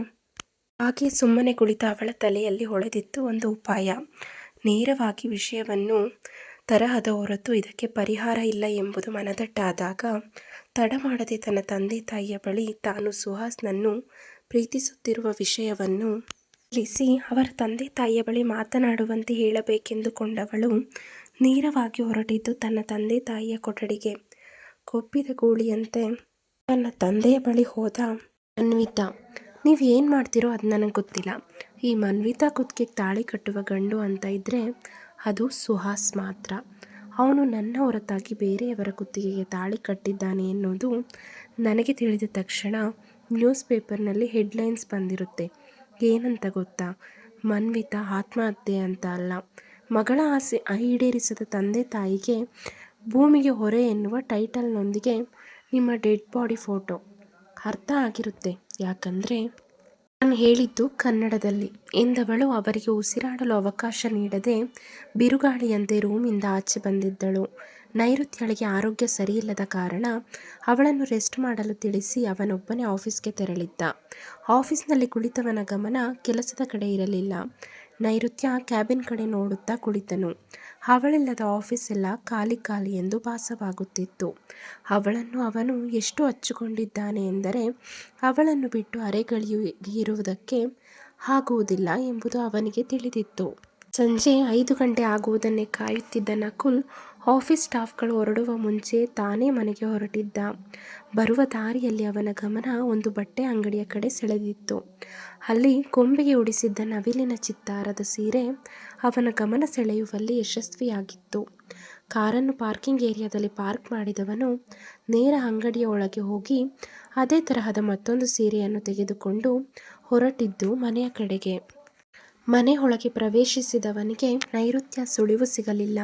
ಹಾಗೆ ಸುಮ್ಮನೆ ಕುಳಿತ ಅವಳ ತಲೆಯಲ್ಲಿ ಹೊಳೆದಿತ್ತು ಒಂದು ಉಪಾಯ. ನೇರವಾಗಿ ವಿಷಯವನ್ನು ತರಹದ ಹೊರತು ಇದಕ್ಕೆ ಪರಿಹಾರ ಇಲ್ಲ ಎಂಬುದು ಮನದಟ್ಟಾದಾಗ ತಡ ಮಾಡದೆ ತನ್ನ ತಂದೆ ತಾಯಿಯ ಬಳಿ ತಾನು ಸುಹಾಸ್ನನ್ನು ಪ್ರೀತಿಸುತ್ತಿರುವ ವಿಷಯವನ್ನು ತಿಳಿಸಿ ಅವರ ತಂದೆ ತಾಯಿಯ ಬಳಿ ಮಾತನಾಡುವಂತೆ ಹೇಳಬೇಕೆಂದುಕೊಂಡವಳು ನೇರವಾಗಿ ಹೊರಟಿದ್ದು ತನ್ನ ತಂದೆ ತಾಯಿಯ ಕೊಠಡಿಗೆ. ಕೊಬ್ಬಿದ ಗೂಳಿಯಂತೆ ತನ್ನ ತಂದೆಯ ಬಳಿ ಹೋದ ಅನ್ವಿತಾ ನೀವು ಏನು ಮಾಡ್ತೀರೋ ಅದು ನನಗೆ ಗೊತ್ತಿಲ್ಲ. ಈ ಮನ್ವಿತಾ ಕುತ್ತಿಗೆ ತಾಳಿ ಕಟ್ಟುವ ಗಂಡು ಅಂತ ಇದ್ದರೆ ಅದು ಸುಹಾಸ್ ಮಾತ್ರ. ಅವನು ನನ್ನ ಹೊರತಾಗಿ ಬೇರೆಯವರ ಕುತ್ತಿಗೆಗೆ ತಾಳಿ ಕಟ್ಟಿದ್ದಾನೆ ಎನ್ನುವುದು ನನಗೆ ತಿಳಿದ ತಕ್ಷಣ ನ್ಯೂಸ್ ಪೇಪರ್ನಲ್ಲಿ ಹೆಡ್ಲೈನ್ಸ್ ಬಂದಿರುತ್ತೆ. ಏನಂತ ಗೊತ್ತಾ? ಮನ್ವಿತ ಆತ್ಮಹತ್ಯೆ ಅಂತ ಅಲ್ಲ. ಮಗಳ ಆಸೆ ಈಡೇರಿಸದ ತಂದೆ ತಾಯಿಗೆ ಭೂಮಿಗೆ ಹೊರೆ ಎನ್ನುವ ಟೈಟಲ್ನೊಂದಿಗೆ ನಿಮ್ಮ ಡೆಡ್ ಬಾಡಿ ಫೋಟೋ. ಅರ್ಥ ಆಗಿರುತ್ತೆ. ಯಾಕಂದರೆ ನಾನು ಹೇಳಿದ್ದು ಕನ್ನಡದಲ್ಲಿ. ಎಂದವಳು ಅವರಿಗೆ ಉಸಿರಾಡಲು ಅವಕಾಶ ನೀಡದೆ ಬಿರುಗಾಳಿಯಂತೆ ರೂಮಿಂದ ಆಚೆ ಬಂದಿದ್ದಳು. ನೈಋತ್ಯಳಿಗೆ ಆರೋಗ್ಯ ಸರಿಯಿಲ್ಲದ ಕಾರಣ ಅವಳನ್ನು ರೆಸ್ಟ್ ಮಾಡಲು ತಿಳಿಸಿ ಅವನೊಬ್ಬನೇ ಆಫೀಸ್ಗೆ ತೆರಳಿದ್ದ. ಆಫೀಸ್ನಲ್ಲಿ ಕುಳಿತವನ ಗಮನ ಕೆಲಸದ ಕಡೆ ಇರಲಿಲ್ಲ. ನೈಋತ್ಯ ಕ್ಯಾಬಿನ್ ಕಡೆ ನೋಡುತ್ತಾ ಕುಳಿತನು. ಅವಳಿಲ್ಲದ ಆಫೀಸ್ ಎಲ್ಲ ಖಾಲಿ ಖಾಲಿ ಎಂದು ಭಾಸವಾಗುತ್ತಿತ್ತು. ಅವಳನ್ನು ಅವನು ಎಷ್ಟು ಹಚ್ಚಿಕೊಂಡಿದ್ದಾನೆ ಎಂದರೆ ಅವಳನ್ನು ಬಿಟ್ಟು ಅರೆಗಳಿರುವುದಕ್ಕೆ ಆಗುವುದಿಲ್ಲ ಎಂಬುದು ಅವನಿಗೆ ತಿಳಿದಿತ್ತು. ಸಂಜೆ ಐದು ಗಂಟೆ ಆಗುವುದನ್ನೇ ಕಾಯುತ್ತಿದ್ದ ನಕುಲ್ ಆಫೀಸ್ ಸ್ಟಾಫ್ಗಳು ಹೊರಡುವ ಮುಂಚೆ ತಾನೇ ಮನೆಗೆ ಹೊರಟಿದ್ದ. ಬರುವ ದಾರಿಯಲ್ಲಿ ಅವನ ಗಮನ ಒಂದು ಬಟ್ಟೆ ಅಂಗಡಿಯ ಕಡೆ ಸೆಳೆದಿತ್ತು. ಅಲ್ಲಿ ಕೊಂಬೆಗೆ ಉಡಿಸಿದ್ದ ನವಿಲಿನ ಚಿತ್ತಾರದ ಸೀರೆ ಅವನ ಗಮನ ಸೆಳೆಯುವಲ್ಲಿ ಯಶಸ್ವಿಯಾಗಿತ್ತು. ಕಾರನ್ನು ಪಾರ್ಕಿಂಗ್ ಏರಿಯಾದಲ್ಲಿ ಪಾರ್ಕ್ ಮಾಡಿದವನು ನೇರ ಅಂಗಡಿಯ ಒಳಗೆ ಹೋಗಿ ಅದೇ ತರಹದ ಮತ್ತೊಂದು ಸೀರೆಯನ್ನು ತೆಗೆದುಕೊಂಡು ಹೊರಟಿದ್ದು ಮನೆಯ ಕಡೆಗೆ. ಮನೆ ಪ್ರವೇಶಿಸಿದವನಿಗೆ ನೈಋತ್ಯ ಸುಳಿವು ಸಿಗಲಿಲ್ಲ.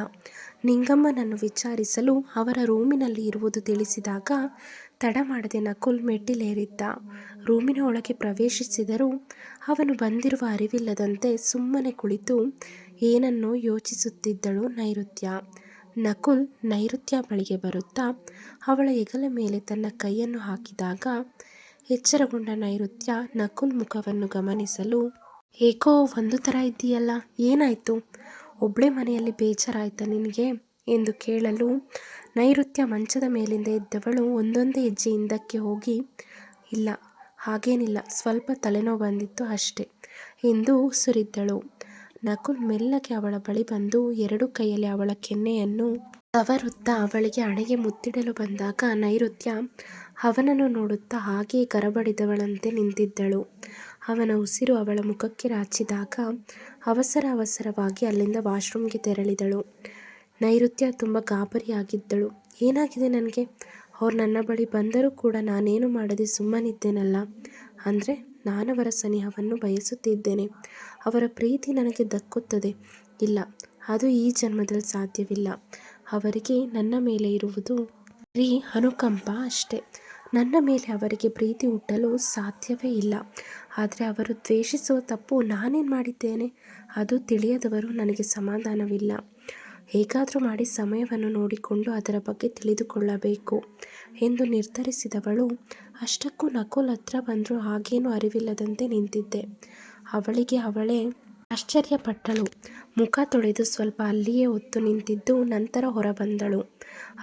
ನಿಂಗಮ್ಮನನ್ನು ವಿಚಾರಿಸಲು ಅವರ ರೂಮಿನಲ್ಲಿ ಇರುವುದು ತಿಳಿಸಿದಾಗ ತಡ ಮಾಡದೆ ನಕುಲ್ ಮೆಟ್ಟಿಲೇರಿದ್ದ. ರೂಮಿನ ಒಳಗೆ ಪ್ರವೇಶಿಸಿದರೂ ಅವನು ಬಂದಿರುವ ಅರಿವಿಲ್ಲದಂತೆ ಸುಮ್ಮನೆ ಕುಳಿತು ಏನನ್ನೋ ಯೋಚಿಸುತ್ತಿದ್ದಳು ನೈಋತ್ಯ. ನಕುಲ್ ನೈಋತ್ಯ ಬಳಿಗೆ ಬರುತ್ತಾ ಅವಳ ಹೆಗಲ ಮೇಲೆ ತನ್ನ ಕೈಯನ್ನು ಹಾಕಿದಾಗ ಎಚ್ಚರಗೊಂಡ ನೈಋತ್ಯ ನಕುಲ್ ಮುಖವನ್ನು ಗಮನಿಸಲು, ಏಕೋ, ಒಂದು ಥರ ಇದ್ದೀಯಲ್ಲ, ಏನಾಯ್ತು ಒಬ್ಳೇ ಮನೆಯಲ್ಲಿ ಬೇಜಾರಾಯ್ತಾ ನಿನಗೆ ಎಂದು ಕೇಳಲು ನೈಋತ್ಯ ಮಂಚದ ಮೇಲಿಂದ ಇದ್ದವಳು ಒಂದೊಂದೇ ಹೆಜ್ಜೆ ಹಿಂದಕ್ಕೆ ಹೋಗಿ, ಇಲ್ಲ, ಹಾಗೇನಿಲ್ಲ, ಸ್ವಲ್ಪ ತಲೆನೋವು ಬಂದಿತ್ತು ಅಷ್ಟೆ, ಎಂದು ಉಸುರಿದ್ದಳು. ನಕುಲ್ ಮೆಲ್ಲಗೆ ಅವಳ ಬಳಿ ಬಂದು ಎರಡು ಕೈಯಲ್ಲಿ ಅವಳ ಕೆನ್ನೆಯನ್ನು ತವರುತ್ತಾ ಅವಳಿಗೆ ಹಣೆಗೆ ಮುತ್ತಿಡಲು ಬಂದಾಗ ನೈಋತ್ಯ ಅವನನ್ನು ನೋಡುತ್ತಾ ಹಾಗೆಯೇ ಗರಬಡಿದವಳಂತೆ ನಿಂತಿದ್ದಳು. ಅವನ ಉಸಿರು ಅವಳ ಮುಖಕ್ಕೆ ರಾಚಿದಾಗ ಅವಸರ ಅವಸರವಾಗಿ ಅಲ್ಲಿಂದ ವಾಶ್ರೂಮ್ಗೆ ತೆರಳಿದಳು. ನೈಋತ್ಯ ತುಂಬ ಗಾಬರಿಯಾಗಿದ್ದಳು. ಏನಾಗಿದೆ ನನಗೆ ಅವ್ರು ನನ್ನ ಬಳಿ ಬಂದರೂ ಕೂಡ ನಾನೇನು ಮಾಡದೆ ಸುಮ್ಮನಿದ್ದೇನಲ್ಲ ಅಂದರೆ ನಾನವರ ಸನಿಹವನ್ನು ಬಯಸುತ್ತಿದ್ದೇನೆ. ಅವರ ಪ್ರೀತಿ ನನಗೆ ದಕ್ಕುತ್ತದೆ. ಇಲ್ಲ, ಅದು ಈ ಜನ್ಮದಲ್ಲಿ ಸಾಧ್ಯವಿಲ್ಲ. ಅವರಿಗೆ ನನ್ನ ಮೇಲೆ ಇರುವುದು ಬರೀ ಅನುಕಂಪ ಅಷ್ಟೇ. ನನ್ನ ಮೇಲೆ ಅವರಿಗೆ ಪ್ರೀತಿ ಹುಟ್ಟಲು ಸಾಧ್ಯವೇ ಇಲ್ಲ. ಆದರೆ ಅವರು ದ್ವೇಷಿಸುವ ತಪ್ಪು ನಾನೇನು ಮಾಡಿದ್ದೇನೆ ಅದು ತಿಳಿಯದವರು ನನಗೆ ಸಮಾಧಾನವಿಲ್ಲ. ಹೇಗಾದರೂ ಮಾಡಿ ಸಮಯವನ್ನು ನೋಡಿಕೊಂಡು ಅದರ ಬಗ್ಗೆ ತಿಳಿದುಕೊಳ್ಳಬೇಕು ಎಂದು ನಿರ್ಧರಿಸಿದವಳು, ಅಷ್ಟಕ್ಕೂ ನಕುಲ್ ಹತ್ರ ಬಂದರೂ ಹಾಗೇನೂ ಅರಿವಿಲ್ಲದಂತೆ ನಿಂತಿದ್ದೆ. ಅವಳಿಗೆ ಅವಳೇ ಆಶ್ಚರ್ಯಪಟ್ಟಳು. ಮುಖ ತೊಳೆದು ಸ್ವಲ್ಪ ಅಲ್ಲಿಯೇ ಹೊತ್ತು ನಿಂತಿದ್ದು ನಂತರ ಹೊರಬಂದಳು.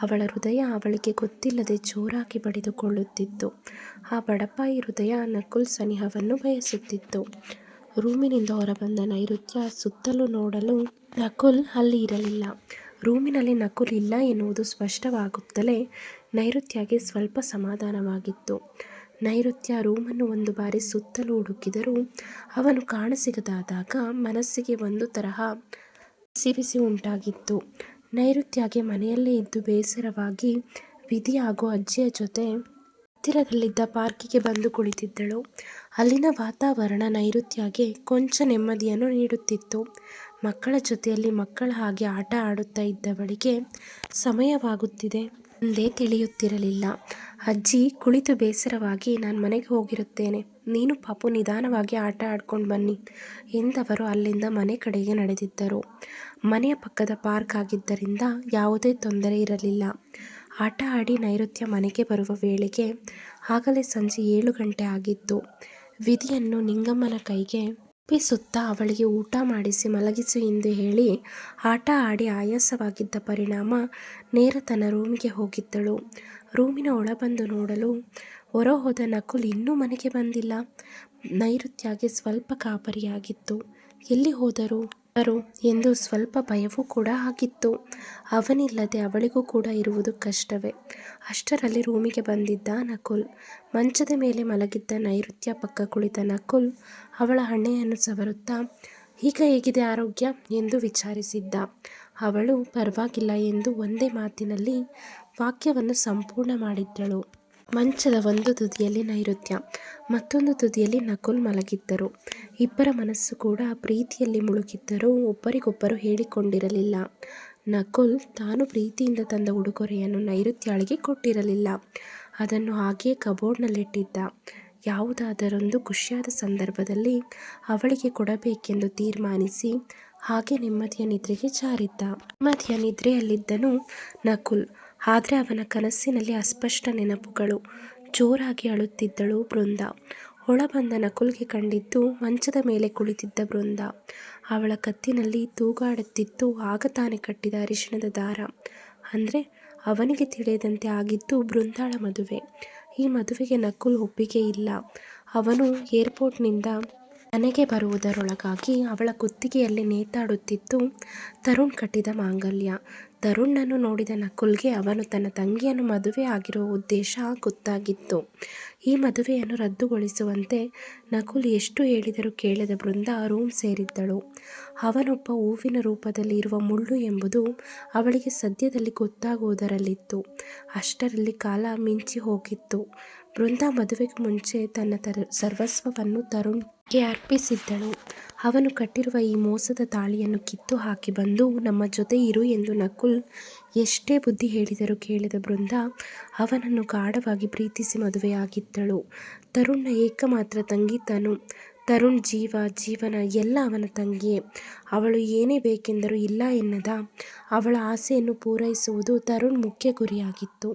ಅವಳ ಹೃದಯ ಅವಳಿಗೆ ಗೊತ್ತಿಲ್ಲದೆ ಜೋರಾಗಿ ಬಡಿದುಕೊಳ್ಳುತ್ತಿತ್ತು. ಆ ಬಡಪಾಯಿ ಹೃದಯ ನಕುಲ್ ಸನಿಹವನ್ನು ಬಯಸುತ್ತಿತ್ತು. ರೂಮಿನಿಂದ ಹೊರಬಂದ ನೈಋತ್ಯ ಸುತ್ತಲೂ ನೋಡಲು ನಕುಲ್ ಅಲ್ಲಿ ಇರಲಿಲ್ಲ. ರೂಮಿನಲ್ಲಿ ನಕುಲ್ ಇಲ್ಲ ಎನ್ನುವುದು ಸ್ಪಷ್ಟವಾಗುತ್ತಲೇ ನೈಋತ್ಯಗೆ ಸ್ವಲ್ಪ ಸಮಾಧಾನವಾಗಿತ್ತು. ನೈಋತ್ಯ ರೂಮನ್ನು ಒಂದು ಬಾರಿ ಸುತ್ತಲೂ ಹುಡುಕಿದರೂ ಅವನು ಕಾಣಸಿಗದಾದಾಗ ಮನಸ್ಸಿಗೆ ಒಂದು ತರಹ ಬಿಸಿ ಉಂಟಾಗಿತ್ತು. ನೈಋತ್ಯಗೆ ಮನೆಯಲ್ಲೇ ಇದ್ದು ಬೇಸರವಾಗಿ ವಿಧಿ ಹಾಗೂ ಅಜ್ಜಿಯ ಜೊತೆ ಹತ್ತಿರದಲ್ಲಿದ್ದ ಪಾರ್ಕಿಗೆ ಬಂದು ಕುಳಿತಿದ್ದಳು. ಅಲ್ಲಿನ ವಾತಾವರಣ ನೈಋತ್ಯಗೆ ಕೊಂಚ ನೆಮ್ಮದಿಯನ್ನು ನೀಡುತ್ತಿತ್ತು. ಮಕ್ಕಳ ಜೊತೆಯಲ್ಲಿ ಮಕ್ಕಳ ಹಾಗೆ ಆಟ ಆಡುತ್ತಾ ಇದ್ದವಳಿಗೆ ಸಮಯವಾಗುತ್ತಿದೆ ಎಂದೇ ತಿಳಿಯುತ್ತಿರಲಿಲ್ಲ. ಅಜ್ಜಿ, ಕುಳಿತು ಬೇಸರವಾಗಿ ನಾನು ಮನೆಗೆ ಹೋಗಿರುತ್ತೇನೆ. ನೀನು ಪಾಪು ನಿಧಾನವಾಗಿ ಆಟ ಆಡ್ಕೊಂಡು ಬನ್ನಿ ಎಂದವರು ಅಲ್ಲಿಂದ ಮನೆ ಕಡೆಗೆ ನಡೆದಿದ್ದರು. ಮನೆಯ ಪಕ್ಕದ ಪಾರ್ಕ್ ಆಗಿದ್ದರಿಂದ ಯಾವುದೇ ತೊಂದರೆ ಇರಲಿಲ್ಲ. ಆಟ ಆಡಿ ನೈಋತ್ಯ ಮನೆಗೆ ಬರುವ ವೇಳೆಗೆ ಆಗಲೇ ಸಂಜೆ ಏಳು ಗಂಟೆ ಆಗಿತ್ತು. ವಿಧಿಯನ್ನು ನಿಂಗಮ್ಮನ ಕೈಗೆ ಒಪ್ಪಿಸುತ್ತಾ ಅವಳಿಗೆ ಊಟ ಮಾಡಿಸಿ ಮಲಗಿಸು ಎಂದು ಹೇಳಿ ಆಟ ಆಡಿ ಆಯಾಸವಾಗಿದ್ದ ಪರಿಣಾಮ ನೇರ ತನ್ನ ರೂಮಿಗೆ ಹೋಗಿದ್ದಳು. ರೂಮಿನ ಒಳಬಂದು ನೋಡಲು ಹೊರಹೋದ ನಕುಲ್ ಇನ್ನೂ ಮನೆಗೆ ಬಂದಿಲ್ಲ. ನೈಋತ್ಯಗೆ ಸ್ವಲ್ಪ ಕಾಪರಿಯಾಗಿತ್ತು ಎಲ್ಲಿ ಹೋದರು ರು ಎಂದು ಸ್ವಲ್ಪ ಭಯವೂ ಕೂಡ ಆಗಿತ್ತು. ಅವನಿಲ್ಲದೆ ಅವಳಿಗೂ ಕೂಡ ಇರುವುದು ಕಷ್ಟವೇ. ಅಷ್ಟರಲ್ಲಿ ರೂಮಿಗೆ ಬಂದಿದ್ದ ನಕುಲ್. ಮಂಚದ ಮೇಲೆ ಮಲಗಿದ್ದ ನೈಋತ್ಯ ಪಕ್ಕ ಕುಳಿತ ನಕುಲ್ ಅವಳ ಹಣೆಯನ್ನು ಸವರುತ್ತಾ, ಈಗ ಹೇಗಿದೆ ಆರೋಗ್ಯ ಎಂದು ವಿಚಾರಿಸಿದ್ದ. ಅವಳು, ಪರವಾಗಿಲ್ಲ ಎಂದು ಒಂದೇ ಮಾತಿನಲ್ಲಿ ವಾಕ್ಯವನ್ನು ಸಂಪೂರ್ಣ ಮಾಡಿದ್ದಳು. ಮಂಚದ ಒಂದು ತುದಿಯಲ್ಲಿ ನೈಋತ್ಯ, ಮತ್ತೊಂದು ತುದಿಯಲ್ಲಿ ನಕುಲ್ ಮಲಗಿದ್ದರು. ಇಬ್ಬರ ಮನಸ್ಸು ಕೂಡ ಪ್ರೀತಿಯಲ್ಲಿ ಮುಳುಗಿದ್ದರೂ ಒಬ್ಬರಿಗೊಬ್ಬರು ಹೇಳಿಕೊಂಡಿರಲಿಲ್ಲ. ನಕುಲ್ ತಾನು ಪ್ರೀತಿಯಿಂದ ತಂದ ಉಡುಗೊರೆಯನ್ನು ನೈಋತ್ಯಳಿಗೆ ಕೊಟ್ಟಿರಲಿಲ್ಲ. ಅದನ್ನು ಹಾಗೆಯೇ ಕಬೋರ್ಡ್ನಲ್ಲಿಟ್ಟಿದ್ದ ಯಾವುದಾದರೊಂದು ಖುಷಿಯಾದ ಸಂದರ್ಭದಲ್ಲಿ ಅವಳಿಗೆ ಕೊಡಬೇಕೆಂದು ತೀರ್ಮಾನಿಸಿ ಹಾಗೆ ನೆಮ್ಮದಿಯ ನಿದ್ರೆಗೆ ಜಾರಿದ್ದ. ನೆಮ್ಮದಿಯ ನಿದ್ರೆಯಲ್ಲಿದ್ದನು ನಕುಲ್. ಆದ್ರೆ ಅವನ ಕನಸಿನಲ್ಲಿ ಅಸ್ಪಷ್ಟ ನೆನಪುಗಳು. ಜೋರಾಗಿ ಅಳುತ್ತಿದ್ದಳು ಬೃಂದ ಒಳಬಂದ ನಕುಲ್ಗೆ ಕಂಡಿದ್ದು ಮಂಚದ ಮೇಲೆ ಕುಳಿತಿದ್ದ ಬೃಂದ ಅವಳ ಕತ್ತಿನಲ್ಲಿ ತೂಗಾಡುತ್ತಿತ್ತು, ಆಗ ತಾನೇ ಕಟ್ಟಿದ ಅರಿಶಿಣದ ದಾರ. ಅಂದರೆ ಅವನಿಗೆ ತಿಳಿಯದಂತೆ ಆಗಿದ್ದು ಬೃಂದಾಳ ಮದುವೆ. ಈ ಮದುವೆಗೆ ನಕುಲ್ ಒಪ್ಪಿಗೆ ಇಲ್ಲ. ಅವನು ಏರ್ಪೋರ್ಟ್ನಿಂದ ಮನೆಗೆ ಬರುವುದರೊಳಗಾಗಿ ಅವಳ ಕುತ್ತಿಗೆಯಲ್ಲಿ ನೇತಾಡುತ್ತಿತ್ತು ತರುಣ್ ಕಟ್ಟಿದ ಮಾಂಗಲ್ಯ. ತರುಣ್ನನ್ನು ನೋಡಿದ ನಕುಲ್ಗೆ ಅವನು ತನ್ನ ತಂಗಿಯನ್ನು ಮದುವೆ ಆಗಿರುವ ಉದ್ದೇಶ ಗೊತ್ತಾಗಿತ್ತು. ಈ ಮದುವೆಯನ್ನು ರದ್ದುಗೊಳಿಸುವಂತೆ ನಕುಲ್ ಎಷ್ಟು ಹೇಳಿದರೂ ಕೇಳದ ಬೃಂದಾ ರೂಮ್ ಸೇರಿದ್ದಳು. ಅವನೊಬ್ಬ ಹೂವಿನ ರೂಪದಲ್ಲಿ ಇರುವ ಮುಳ್ಳು ಎಂಬುದು ಅವಳಿಗೆ ಸದ್ಯದಲ್ಲಿ ಗೊತ್ತಾಗುವುದರಲ್ಲಿತ್ತು. ಅಷ್ಟರಲ್ಲಿ ಕಾಲ ಮಿಂಚಿ ಹೋಗಿತ್ತು. ಬೃಂದ ಮದುವೆಗೆ ಮುಂಚೆ ತನ್ನ ಸರ್ವಸ್ವವನ್ನು ತರುಣ್ಗೆ ಅರ್ಪಿಸಿದ್ದಳು. ಅವನು ಕಟ್ಟಿರುವ ಈ ಮೋಸದ ತಾಳಿಯನ್ನು ಕಿತ್ತು ಹಾಕಿ ಬಂದು, ನಮ್ಮ ಜೊತೆ ಇರು ಎಂದು ನಕುಲ್ ಎಷ್ಟೇ ಬುದ್ಧಿ ಹೇಳಿದರೂ ಕೇಳಿದ ಬೃಂದ ಅವನನ್ನು ಗಾಢವಾಗಿ ಪ್ರೀತಿಸಿ ಮದುವೆಯಾಗಿದ್ದಳು. ತರುಣ್ನ ಏಕಮಾತ್ರ ತಂಗಿ ತನು. ತರುಣ್ ಜೀವ, ಜೀವನ ಎಲ್ಲ ಅವನ ತಂಗಿಯೇ. ಅವಳು ಏನೇ ಬೇಕೆಂದರೂ ಇಲ್ಲ ಎನ್ನದ ಅವಳ ಆಸೆಯನ್ನು ಪೂರೈಸುವುದು ತರುಣ್ ಮುಖ್ಯ ಗುರಿಯಾಗಿತ್ತು.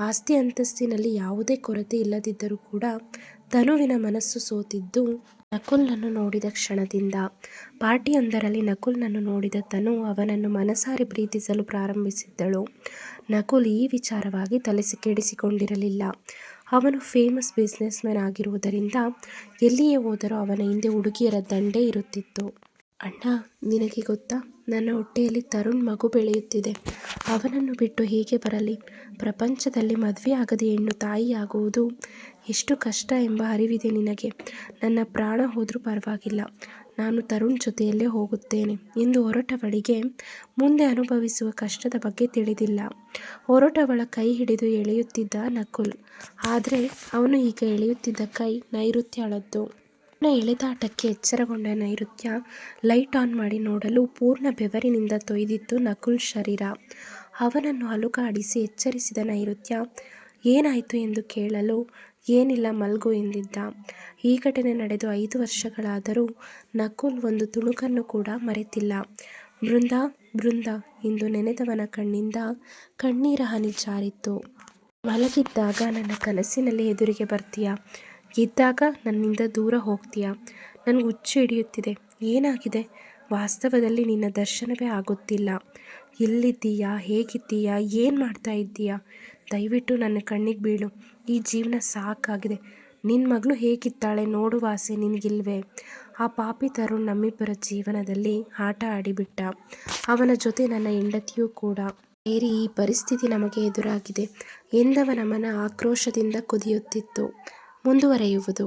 ಆಸ್ತಿ ಅಂತಸ್ತಿನಲ್ಲಿ ಯಾವುದೇ ಕೊರತೆ ಇಲ್ಲದಿದ್ದರೂ ಕೂಡ ತನುವಿನ ಮನಸ್ಸು ಸೋತಿದ್ದು ನಕುಲ್ನನ್ನು ನೋಡಿದ ಕ್ಷಣದಿಂದ. ಪಾರ್ಟಿಯೊಂದರಲ್ಲಿ ನಕುಲ್ನನ್ನು ನೋಡಿದ ತನು ಅವನನ್ನು ಮನಸಾರೆ ಪ್ರೀತಿಸಲು ಪ್ರಾರಂಭಿಸಿದ್ದಳು. ನಕುಲ್ ಈ ವಿಚಾರವಾಗಿ ತಲೆ ಕೆಡಿಸಿಕೊಂಡಿರಲಿಲ್ಲ ಅವನು ಫೇಮಸ್ ಬಿಸ್ನೆಸ್ ಆಗಿರುವುದರಿಂದ ಎಲ್ಲಿಯೇ ಹೋದರೂ ಅವನ ಹಿಂದೆ ಹುಡುಗಿಯರ ದಂಡೇ ಇರುತ್ತಿತ್ತು. ಅಣ್ಣ, ನಿನಗೆ ಗೊತ್ತಾ? ನನ್ನ ಹೊಟ್ಟೆಯಲ್ಲಿ ತರುಣ್ ಮಗು ಬೆಳೆಯುತ್ತಿದೆ. ಅವನನ್ನು ಬಿಟ್ಟು ಹೇಗೆ ಬರಲಿ. ಪ್ರಪಂಚದಲ್ಲಿ ಮದುವೆ ಆಗದೆ ಹೆಣ್ಣು ತಾಯಿಯಾಗುವುದು ಎಷ್ಟು ಕಷ್ಟ ಎಂಬ ಅರಿವಿದೆ ನಿನಗೆ. ನನ್ನ ಪ್ರಾಣ ಹೋದರೂ ಪರವಾಗಿಲ್ಲ. ನಾನು ತರುಣ್ ಜೊತೆಯಲ್ಲೇ ಹೋಗುತ್ತೇನೆ ಎಂದು ಹೊರಟವಳಿಗೆ ಮುಂದೆ ಅನುಭವಿಸುವ ಕಷ್ಟದ ಬಗ್ಗೆ ತಿಳಿದಿಲ್ಲ. ಹೊರಟವಳ ಕೈ ಹಿಡಿದು ಎಳೆಯುತ್ತಿದ್ದ ನಕುಲ್. ಆದರೆ ಅವನು ಈಗ ಎಳೆಯುತ್ತಿದ್ದ ಕೈ ನೈಋತ್ಯಳದ್ದು ಅವನ ಎಳೆದಾಟಕ್ಕೆ ಎಚ್ಚರಗೊಂಡ ನೈಋತ್ಯ, ಲೈಟ್ ಆನ್ ಮಾಡಿ ನೋಡಲು ಪೂರ್ಣ ಬೆವರಿನಿಂದ ತೊಯ್ದಿತ್ತು ನಕುಲ್ ಶರೀರ. ಅವನನ್ನು ಅಲುಗಾಡಿಸಿ ಎಚ್ಚರಿಸಿದ ನೈಋತ್ಯ, ಏನಾಯಿತು ಎಂದು ಕೇಳಲು ಏನಿಲ್ಲ ಮಲ್ಗು ಎಂದಿದ್ದ. ಈ ಘಟನೆ ನಡೆದು ಐದು ವರ್ಷಗಳಾದರೂ ನಕುಲ್ ಒಂದು ತುಣುಕನ್ನು ಕೂಡ ಮರೆತಿಲ್ಲ. ಬೃಂದ ಬೃಂದ ಎಂದು ನೆನೆದವನ ಕಣ್ಣಿಂದ ಕಣ್ಣೀರ ಹನಿ ಜಾರಿತ್ತು. ಮಲಗಿದ್ದಾಗ ನನ್ನ ಕನಸಿನಲ್ಲಿ ಎದುರಿಗೆ ಬರ್ತೀಯಾ? ಇದ್ದಾಗ ನನ್ನಿಂದ ದೂರ ಹೋಗ್ತೀಯಾ? ನನಗೆ ಹುಚ್ಚು ಹಿಡಿಯುತ್ತಿದೆ. ಏನಾಗಿದೆ? ವಾಸ್ತವದಲ್ಲಿ ನಿನ್ನ ದರ್ಶನವೇ ಆಗುತ್ತಿಲ್ಲ. ಎಲ್ಲಿದ್ದೀಯಾ? ಹೇಗಿದ್ದೀಯಾ? ಏನು ಮಾಡ್ತಾ ಇದ್ದೀಯಾ? ದಯವಿಟ್ಟು ನನ್ನ ಕಣ್ಣಿಗೆ ಬೀಳು. ಈ ಜೀವನ ಸಾಕಾಗಿದೆ. ನಿನ್ನ ಮಗಳು ಹೇಗಿದ್ದಾಳೆ ನೋಡುವ ಆಸೆ ನಿನಗಿಲ್ವೇ. ಆ ಪಾಪಿ ತರುಣ್ ನಮ್ಮಿಬ್ಬರ ಜೀವನದಲ್ಲಿ ಆಟ ಆಡಿಬಿಟ್ಟ. ಅವನ ಜೊತೆ ನನ್ನ ಹೆಂಡತಿಯೂ ಕೂಡ. ಸೇರಿ ಈ ಪರಿಸ್ಥಿತಿ ನಮಗೆ ಎದುರಾಗಿದೆ. ಎಂದವನ ಮನ ಆಕ್ರೋಶದಿಂದ ಕುದಿಯುತ್ತಿತ್ತು. ಮುಂದುವರೆಯುವುದು.